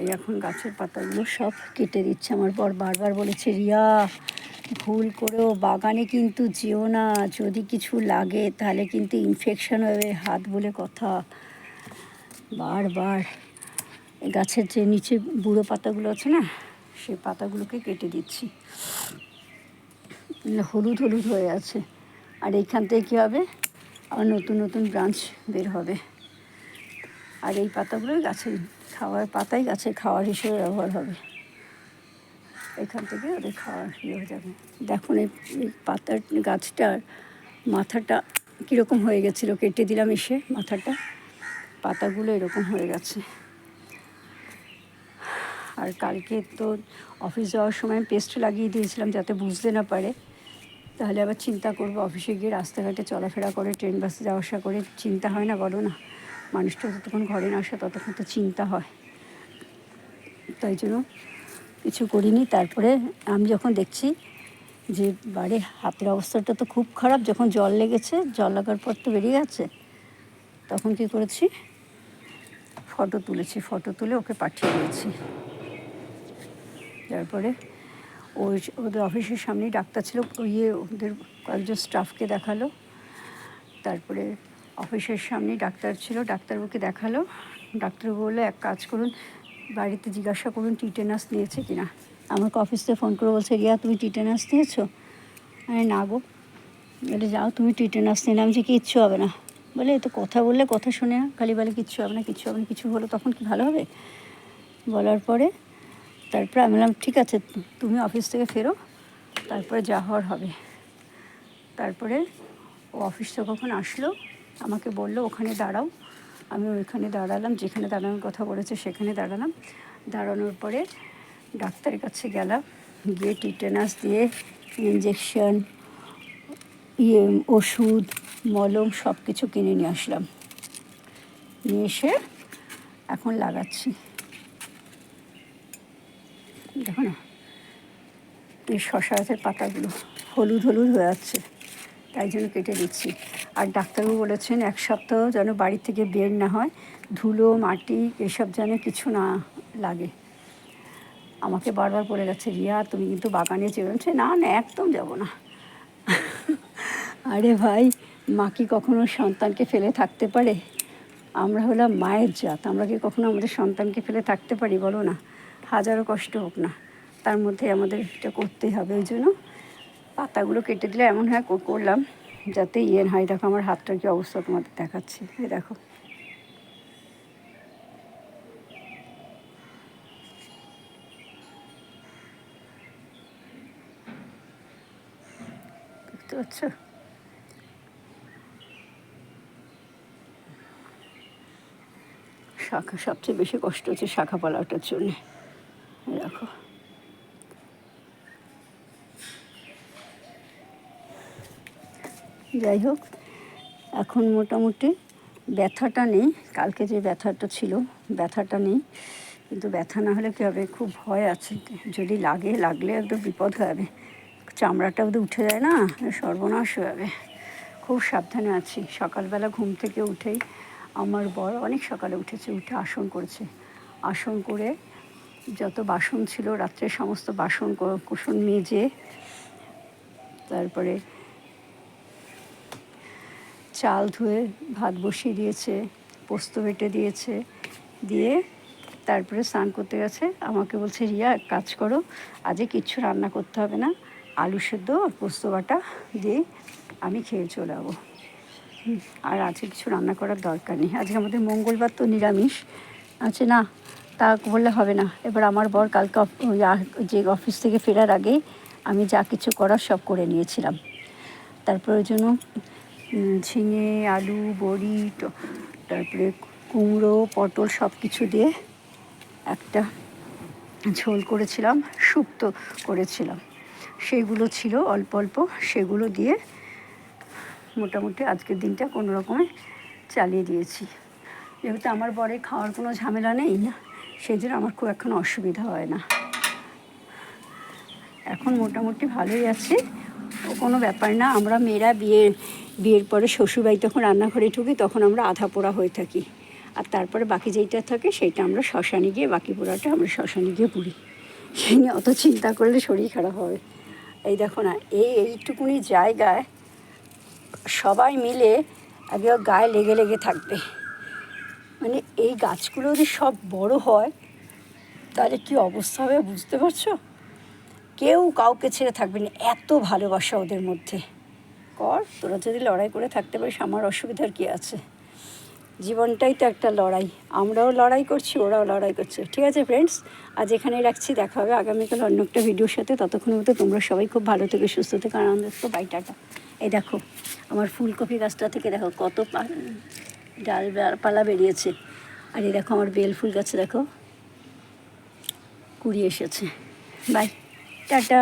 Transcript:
এই এখন গাছের পাতাগুলো সব কেটে দিচ্ছে। আমার বর বারবার বলেছে, রিয়া, ভুল করেও বাগানে কিন্তু যেও না। যদি কিছু লাগে তাহলে কিন্তু ইনফেকশন হবে হাত বলে কথা। বারবার গাছের যে নিচে বুড়ো পাতাগুলো আছে না, সেই পাতাগুলোকে কেটে দিচ্ছি। হলুদ হলুদ হয়ে আছে। আর এইখান থেকে কী হবে? আবার নতুন নতুন ব্রাঞ্চ বের হবে। আর এই পাতাগুলোই গাছের খাওয়ার পাতাই গাছের খাওয়ার হিসেবে ব্যবহার হবে। এখান থেকে ওদের খাওয়ার ইয়ে হয়ে যাবে। দেখুন এই পাতার গাছটার মাথাটা কীরকম হয়ে গেছিল, কেটে দিলাম এসে মাথাটা। পাতাগুলো এরকম হয়ে গেছে। আর কালকে তো অফিস যাওয়ার সময় পেস্ট লাগিয়ে দিয়েছিলাম যাতে বুঝতে না পারে। তাহলে আবার চিন্তা করব, অফিসে গিয়ে রাস্তাঘাটে চলাফেরা করে, ট্রেন বাসে যাওয়া আসা করে, চিন্তা হয় না বলো না। মানুষটা যতক্ষণ ঘরে না আসে ততক্ষণ তো চিন্তা হয়। তাই জন্য কিছু করিনি। তারপরে আমি যখন দেখছি যে, বাড়ি, হাতের অবস্থাটা তো খুব খারাপ। যখন জল লেগেছে, জল লাগার পর তো বেরিয়ে গেছে। তখন কি করেছি? ফটো তুলেছি। ফটো তুলে ওকে পাঠিয়ে দিয়েছি। তারপরে ওই ওদের অফিসের সামনেই ডাক্তার ছিল। ইয়ে ওদের কয়েকজন স্টাফকে দেখাল। তারপরে অফিসের সামনে ডাক্তার ছিল, ডাক্তারবাবুকে দেখাল। ডাক্তারবাবু বলল, এক কাজ করুন, বাড়িতে জিজ্ঞাসা করুন টিটেনাস নিয়েছে কিনা আমাকে অফিস ফোন করে বলছে রিয়া তুমি টিটেনাস নিয়েছো? আরে না গো। বলে, যাও তুমি টিটেনাস নিলে আমি যে কিচ্ছু হবে না। বলে, এ তো কথা বললে কথা শুনে না, খালি বলে, কিচ্ছু হবে না, কিচ্ছু হবে না, কিছু হলো তখন কি ভালো হবে? বলার পরে তারপরে আমি বললাম, ঠিক আছে, তুমি অফিস থেকে ফেরো, তারপরে যা হওয়ার হবে। তারপরে ও অফিস থেকে কখন আসলো আমাকে বলল, ওখানে দাঁড়াও। আমি ওইখানে দাঁড়ালাম, যেখানে দাঁড়ানোর কথা বলেছে সেখানে দাঁড়ালাম। দাঁড়ানোর পরে ডাক্তারের কাছে গেলাম, গিয়ে টিটেনাস দিয়ে ইঞ্জেকশন ইয়ে ওষুধ, মলম সব কিছু কিনে নিয়ে আসলাম। নিয়ে এসে এখন লাগাচ্ছি। দেখো না, এই শশা পাতাগুলো হলুদ হলুদ হয়ে যাচ্ছে, তাই জন্য কেটে দিচ্ছি আর ডাক্তারবাবু বলেছেন, এক সপ্তাহ যেন বাড়ি থেকে বের না হয়, ধুলো, মাটি এসব যেন কিছু না লাগে। আমাকে বারবার বলে গেছে, রিয়া, তুমি কিন্তু বাগানে সে না না, একদম যাব না। আরে ভাই, মা কি কখনো সন্তানকে ফেলে থাকতে পারে? আমরা হলাম মায়ের জাত, আমরা কি কখনো আমাদের সন্তানকে ফেলে থাকতে পারি বলো না? হাজারো কষ্ট হোক না, তার মধ্যে আমাদের এটা করতেই হবে। ওই জন্য পাতাগুলো কেটে দিলে এমন হয় কর- করলাম। যাতে ইয়ে হয় দেখো আমার হাতটার কি অবস্থা তোমাদের দেখাচ্ছি। এই দেখো। শাখা, সবচেয়ে বেশি কষ্ট হচ্ছে শাখা পালাটার জন্যে। দেখো। যাই হোক, এখন মোটামুটি ব্যথাটা নেই। কালকে যে ব্যথাটা ছিল, ব্যথাটা নেই। কিন্তু ব্যথা না হলে কী হবে? খুব ভয় আছে। যদি লাগে, লাগলে একদম বিপদ হয়ে যাবে। চামড়াটা যদি উঠে যায় না, সর্বনাশ হয়ে যাবে। খুব সাবধানে আছি। সকালবেলা ঘুম থেকে উঠেই আমার বর অনেক সকালে উঠেছে, উঠে আসন করেছে। আসন করে যত বাসন ছিল, রাত্রে সমস্ত বাসন কুসন মেজে, তারপরে চাল ধুয়ে ভাত বসিয়ে দিয়েছে, পোস্ত বেটে দিয়েছে, দিয়ে তারপরে স্নান করতে গেছে। আমাকে বলছে, রিয়া, এক কাজ করো, আজকে কিচ্ছু রান্না করতে হবে না। আলু সেদ্ধ আর পোস্ত বাটা দিয়ে আমি খেয়ে চলে যাব। আর আজকে কিছু রান্না করার দরকার নেই। আজকে আমাদের মঙ্গলবার তো নিরামিষ। আছে না, তা বললে হবে না। এবার আমার বর কালকে যে অফিস থেকে ফেরার আগে আমি যা কিছু করার সব করে নিয়েছিলাম। তারপর জন্য ঝিঙে, আলু, বড়ি তারপরে কুমড়ো, পটল সব কিছু দিয়ে একটা ঝোল করেছিলাম শুক্তো করেছিলাম। সেইগুলো ছিল অল্প অল্প, সেগুলো দিয়ে মোটামুটি আজকের দিনটা কোনো রকমে চালিয়ে দিয়েছি। যেহেতু আমার বরে খাওয়ার কোনো ঝামেলা নেই না সেই জন্য আমার খুব এখন অসুবিধা হয় না। এখন মোটামুটি ভালোই আছে, কোনো ব্যাপার না, আমরা মেয়েরা বিয়ে বিয়ের পরে শ্বশুরবাড়ি তখন রান্নাঘরে ঢুকি, তখন আমরা আধা পোড়া হয়ে থাকি। আর তারপরে বাকি যেইটা থাকে, সেইটা আমরা শ্মশানে গিয়ে, বাকি পোড়াটা আমরা শ্মশানে গিয়ে পুড়ি। সেই নিয়ে অত চিন্তা করলে শরীর খারাপ হবে। এই দেখো না, এই এইটুকুনি জায়গায় সবাই মিলে আগে গায়ে লেগে লেগে থাকবে। মানে এই গাছগুলো যদি সব বড় হয়, তাহলে কি অবস্থা হবে বুঝতে পারছ? কেউ কাউকে ছেড়ে থাকবে না। এত ভালোবাসা ওদের মধ্যে। কর, তোরা যদি লড়াই করে থাকতে পারিস, আমার অসুবিধার কি আছে? জীবনটাই তো একটা লড়াই। আমরাও লড়াই করছি, ওরাও লড়াই করছে। ঠিক আছে ফ্রেন্ডস আজ এখানেই রাখছি, দেখা হবে আগামীকাল অন্য একটা ভিডিওর সাথে। ততক্ষণের মতো তোমরা সবাই খুব ভালো থেকে, সুস্থ থেকে, আনন্দ তো বাইটাটা এই দেখো, আমার ফুলকপি গাছটা থেকে দেখো কত ডাল পালা বেরিয়েছে। আর এই দেখো আমার বেল ফুল গাছে দেখো কুড়ি এসেছে। Bye tata.